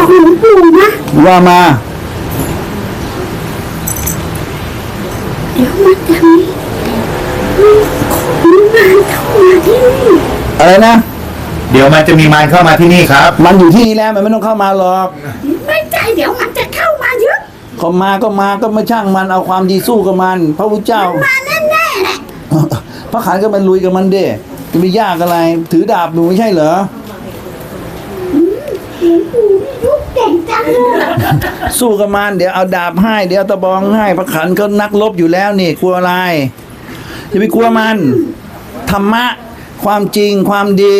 บอกหลวงปู่นะ ว่ามา เดี๋ยวมันจะมีมีคนมาเข้ามาที่นี่อะไรนะ เดี๋ยวมันจะมีมารเข้ามาที่นี่ครับ มันอยู่ที่นี่แล้วมันไม่ต้องเข้ามาหรอกไม่ใจเดี๋ยวมันจะเข้ามาเยอะเขามาก็มาก็ไม่ช่างมันเอาความดีสู้กับมัน พระพุทธเจ้า มาแน่ๆแหละพระขันก็มันลุยกับมันเด้จะไปยากอะไร ถือดาบอยู่ไม่ใช่เหรอ สู้กับมันเดี๋ยวเอาดาบให้ เดี๋ยวเอาตะบองให้พระขันก็นักรบอยู่แล้วนี่กลัวอะไรอย่าไปกลัวมันธรรมะ ความจริงความดี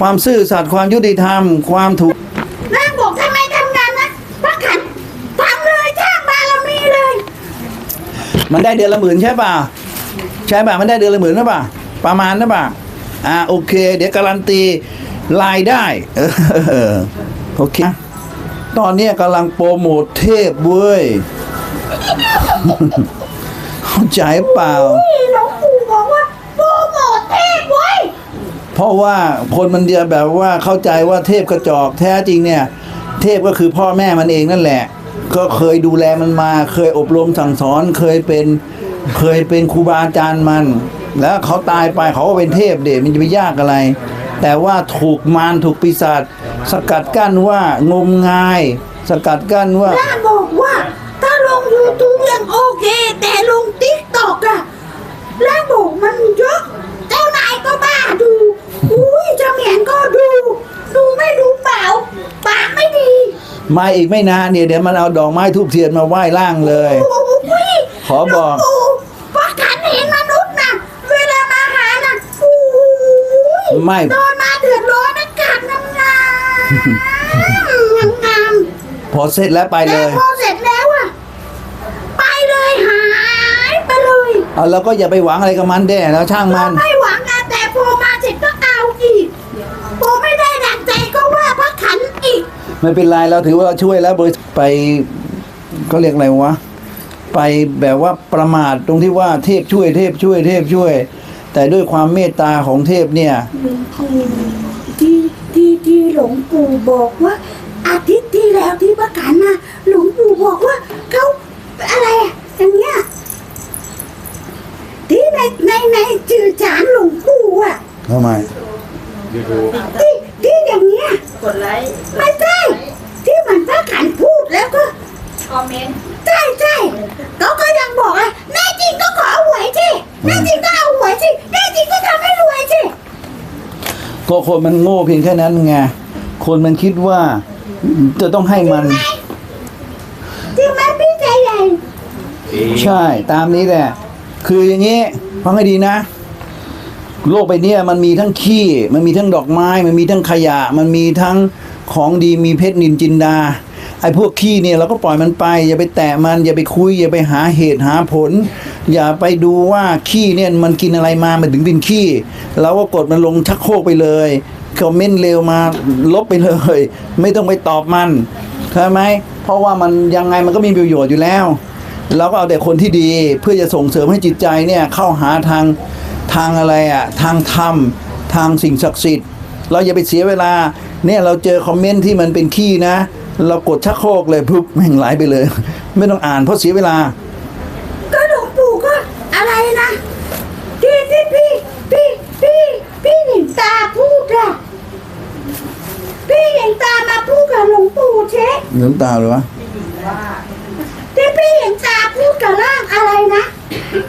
ความซื่อสัตย์ความยุติธรรม ความถูกนางบอกทำไมทำงานนะพระขันทำเลยจ้างบารมีเลย มันได้เดือนละหมื่นใช่ป่ะใช่ป่ะมันได้เดือนละหมื่นหรือเปล่าประมาณนะป่ะอ่าโอเค เดี๋ยวการันตี รายได้เออโอเค ตอนเนี้ยกำลังโปรโมทเทพเว้ยเข้าใจเปล่านี่หลวงปู่บอกว่าโปรโมทเทพไว้ยเพราะว่าคนมันเดียวแบบว่าเข้าใจว่าเทพกระจอกแท้จริงเนี่ย เทพก็คือพ่อแม่มันเองนั่นแหละ ก็เคยดูแลมันมา เคยอบรมสั่งสอนเคยเป็นเคยเป็นครูบาอาจารย์มัน แล้วเขาตายไปเขาก็เป็นเทพเด็มันจะไปยากอะไร แต่ว่าถูกมารถูกปีศาจสกัดกั้นว่างมงาย สกัดกั้นว่าน้าบอกว่า ถ้าลงยูทูบยังโอเค แต่ลงติ๊กตอกอะแล้วบอกมันเยอะเจ้านายก็บ้าดู อุ้ยเจะเหมียนก็ดู ดูไม่รู้เปล่าปากไม่ดีมาอีกไม่นานเนี่ยเดี๋ยวมันเอาดอกไม้ทูบเทียนมาไหว้ล่างเลยโอ้ยขอบอกหลวงปู่ว่าการเห็นมนุษย์นะเวลามาหาน่ะโอ้ย ไม่ตอนมาเดือดร้อนอากาศน้ำงามงามพอเสร็จแล้วไปๆเลแต่ยพอเสร็จแล้วอะไปเลยหายไปเลยเอาแล้วก็อย่าไปหวังอะไรกับมันแด่แล้วช่างมัน ไม่หวังนะแต่พอมาเสร็จก็เอาอีกพอไม่ได้ดังใจก็ว่าพระขันอีก ไม่เป็นไรเราถือว่าเราช่วยแล้วบริษัทไปก็เรียกอะไรวะ ไปแบบว่าประมาทตรงที่ว่าเทพช่วยเทพช่วยเทพช่วย แต่ด้วยความเมตตาของเทพเนี่ย หลวงปู่ที่ที่ที่หลวงปู่บอกว่า อาทิตย์ที่แล้วที่ประกันนะหลวงปู่บอกว่าเขาอะไรอะอย่างเงี้ยที่ในในในจือจานหลวงปู่อะทำไมที่ที่อย่างเงี้ยกดไลค์ไม่ใช่ที่มันพระขันพูดแล้วก็ คอมเมนต์ ใช่ใช่เขาก็ยังบอกเลยแน่จริงก็ขอหวยสิแน่จริงก็เอาหวยสิแน่จริงก็ทำให้รวยสิ ก็คนมันโง่เพียงแค่นั้นไงคนมันคิดว่าจะต้องให้มันจริงไหมพี่ใจใหญ่ใช่ตามนี้แหละ คืออย่างนี้ฟังให้ดีนะ โลกใบเนี้ยมันมีทั้งขี้ มันมีทั้งดอกไม้ มันมีทั้งขยะ มันมีทั้งของดีมีเพชรนินจินดา ไอ้พวกขี้เนี่ยเราก็ปล่อยมันไป อย่าไปแตะมันอย่าไปคุย อย่าไปหาเหตุหาผล อย่าไปดูว่าขี้เนี่ยมันกินอะไรมามันถึงเป็นขี้เราก็กดมันลงชักโครกไปเลยคอมเมนต์เร็วมาลบไปเลย ไม่ต้องไปตอบมันเข้าไหมเพราะว่ามันยังไงมันก็มีประโยชน์อยู่แล้ว เราก็เอาแต่คนที่ดีเพื่อจะส่งเสริมให้จิตใจเนี่ยเข้าหาทางทางอะไรอะ่ะทางธรรมทางสิ่งศักดิ์สิทธิ์ เราอย่าไปเสียเวลาเนี่ยเราเจอคอมเมนต์ที่มันเป็นขี้นะ เรากดชักโครกเลยปุ๊บแม่งไหลไปเลย ไม่ต้องอ่านเพราะเสียเวลา ก็หลวงปู่ก็อะไรนะที่ที่พี่พี่พี่พี่หญิงตาพูดอะพี่หญิงตามาพูดกับหลวงปู่เช็คเหลืองตาเลยวะที่พี่หญิงตาพูดกับร่างอะไรนะ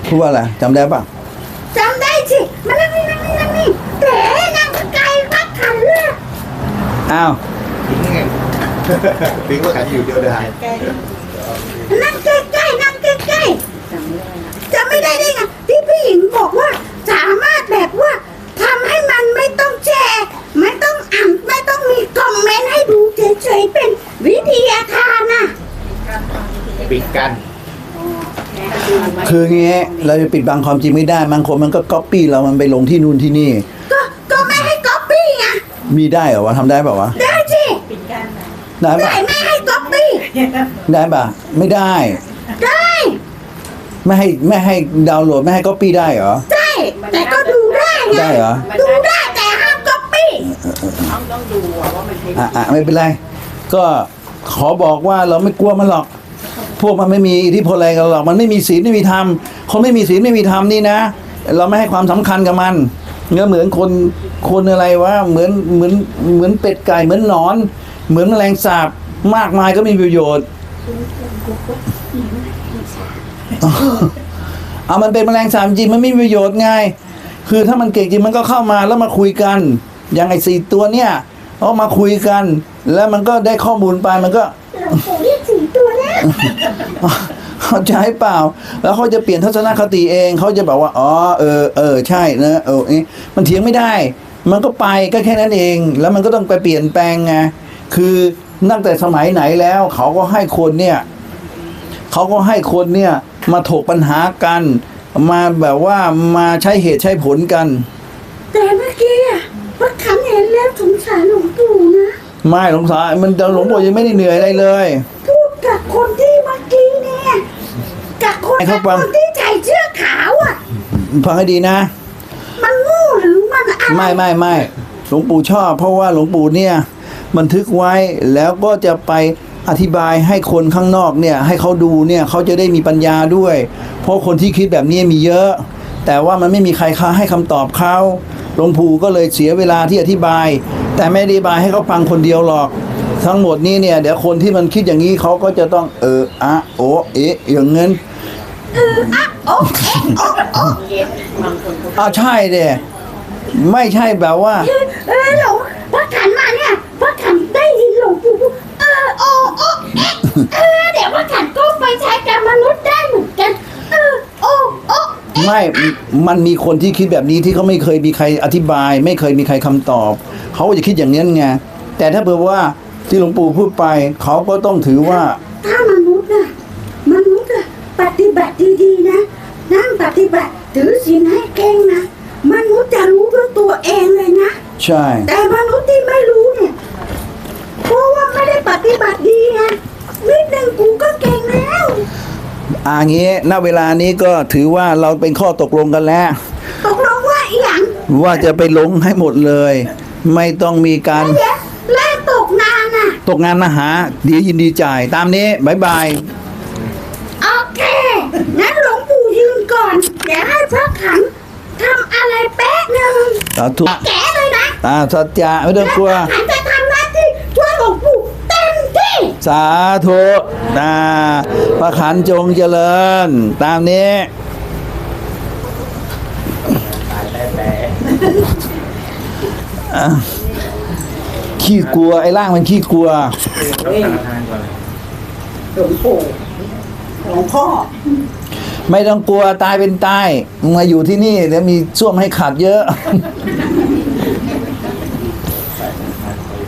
พูดว่าอะไรจำได้ปะจำได้สิมันนั่งนี่นั่งนี่นั่งนี่แต่นั่งไกลพักขันเลยอ้าว ปิ๊งก็ขายอยู่เดียวได้นั่งใกล้ๆนั่งใกล้ๆจำไม่ได้ได้ไงที่พี่หญิงบอกว่า สามารถแบบว่าทำให้มันไม่ต้องแชร์ไม่ต้องอ่านไม่ต้องมีคอมเมนต์ให้ดูเฉยๆเป็นวิทยาทานน่ะปิดกัน คืองี้เราจะปิดบังความจริงไม่ได้บางคนมันก็ก๊อปปี้เรามันไปลงที่นู่นที่นี่ ก็ก็ไม่ให้ก๊อปปี้ไงมีได้เหรอวะทำได้เปล่าวะได้สิปิดกันนะ ได้แต่ปะไม่ให้ก๊อปปี้ได้ปะไม่ได้ ได้ไม่ให้ไม่ให้ดาวน์โหลดไม่ให้ก๊อปปี้ได้เหรอได้แต่ก็ดูได้ไงได้เหรอดูได้แต่ห้ามก๊อปปี้ต้องต้องดูอะว่ามันใช้อะอะไม่เป็นไร ก็ขอบอกว่าเราไม่กลัวมันหรอก พวกมันไม่มีอิทธิพลอะไรกันหรอกมันไม่มีศีลไม่มีธรรมคนไม่มีศีลไม่มีธรรมนี่นะ เราไม่ให้ความสำคัญกับมันเนื้อเหมือนคนคนอะไรวะเหมือนเหมือนเหมือนเป็ดไก่เหมือนหนอน เหมือนแมลงสาบมากมายก็ไมมีประโยชน์เอามันเป็นแมลงสาบจริงมันไม่มีประโยชน์ไงคือถ้ามันเก่งจริงมันก็เข้ามาแล้วมาคุยกัน อย่างไอ้สี่ตัวเนี่ยเอามาคุยกัน แล้วมันก็ได้ข้อมูลไปมันก็หลวงปู่เรียกสี่ตัวแล้วเข้าใจเปล่า แล้วเขาจะเปลี่ยนทัศนคติเองเขาจะบอกว่าอ๋อเออเออใช่นะเออเอ๊ะมันเถียงไม่ได้ มันก็ไปก็แค่นั้นเอง แล้วมันก็ต้องไปเปลี่ยนแปลงไง คือตั้งแต่สมัยไหนแล้วเขาก็ให้คนเนี่ยเขาก็ให้คนเนี่ยมาถกปัญหากัน มาแบบว่ามาใช้เหตุใช้ผลกัน แต่เมื่อกี้อะว่าขันเห็นแล้วสงสารหลวงปู่นะไม่หลวงสายมันหลวงปู่ยังไม่ได้เหนื่อยอะไรเลย พูดกับคนที่เมื่อกี้เนี่ยกับคนให้เขากับฟัง คนที่ใส่เสื้อขาวอะ ฟังให้ดีนะ มันโงูหรือมันอะไรไม่ไม่ไม่หลวงปู่ชอบ เพราะว่าหลวงปู่เนี่ย บันทึกไว้แล้วก็จะไปอธิบายให้คนข้างนอกเนี่ยให้เขาดูเนี่ยเขาจะได้มีปัญญาด้วย เพราะคนที่คิดแบบนี้มีเยอะ แต่ว่ามันไม่มีใครค้าให้คำตอบเขาหลวงปู่ก็เลยเสียเวลาที่อธิบาย แต่ไม่ได้อธิบายให้เขาฟังคนเดียวหรอก ทั้งหมดนี้เนี่ยเดี๋ยวคนที่มันคิดอย่างนี้เขาก็จะต้องเอออะโอเอะอย่างเงินเอออะโอ้เอ๊ะโอ้โอ้อ่าใช่เด้ไม่ใช่แบบว่า เออเออหลวงพระขันมาเนี่ยพระขันได้ยินหลวงปู่พูดเออโอ้โอ้ เอ๊ะเออเดี๋ยวพระขันก็ไปใช้กับมนุษย์ได้เหมือนกัน เออโอ้โอ้ไม่มันมีคนที่คิดแบบนี้ที่เขาไม่เคยมีใครอธิบาย ไม่เคยมีใครคำตอบ เขาก็จะคิดอย่างนี้นไงแต่ถ้าเผื่อว่าที่หลวงปู่พูดไปเขาก็ต้องถือว่า ถ้ามนุษย์น่ะมนุษย์อะปฏิบัติดีๆนะนั่งปฏิบัติถือศีลให้เก่งนะมนุษย์จะรู้ด้วยตัวเองเลยนะ ใช่ แต่มนุษย์ที่ไม่รู้เนี่ย เพราะว่าไม่ได้ปฏิบัติดีไง นิดนึงกูก็เก่งแล้วอ่างี้ณเวลานี้ก็ถือว่าเราเป็นข้อตกลงกันแล้ว ตกลงว่าอีหยังว่าจะไปลงให้หมดเลย ไม่ต้องมีการเดี๋ยวแล่ตกนานอะ ตกงานนะหาเดี๋ยวยินดีจ่ายตามนี้บายบาย โอเค งั้นหลวงปู่ยืนก่อน เดี๋ยวให้พระขันทำอะไรแป๊บหนึ่งสาธุแกะเลยนะตาสัจจะไม่ต้องกลัวแล้วพระขันจะทำหน้าที่ช่วยหลวงปู่เต็มที่ สาธุนะพระขันจงเจริญ ตามนี้ขี้กลัว ไอ้ร่างมันขี้กลัวหลวงปู่หลวงพ่อไม่ต้องกลัวตายเป็นตายมาอยู่ที่นี่เดี๋ยวมีส้วมให้ขัดเยอะ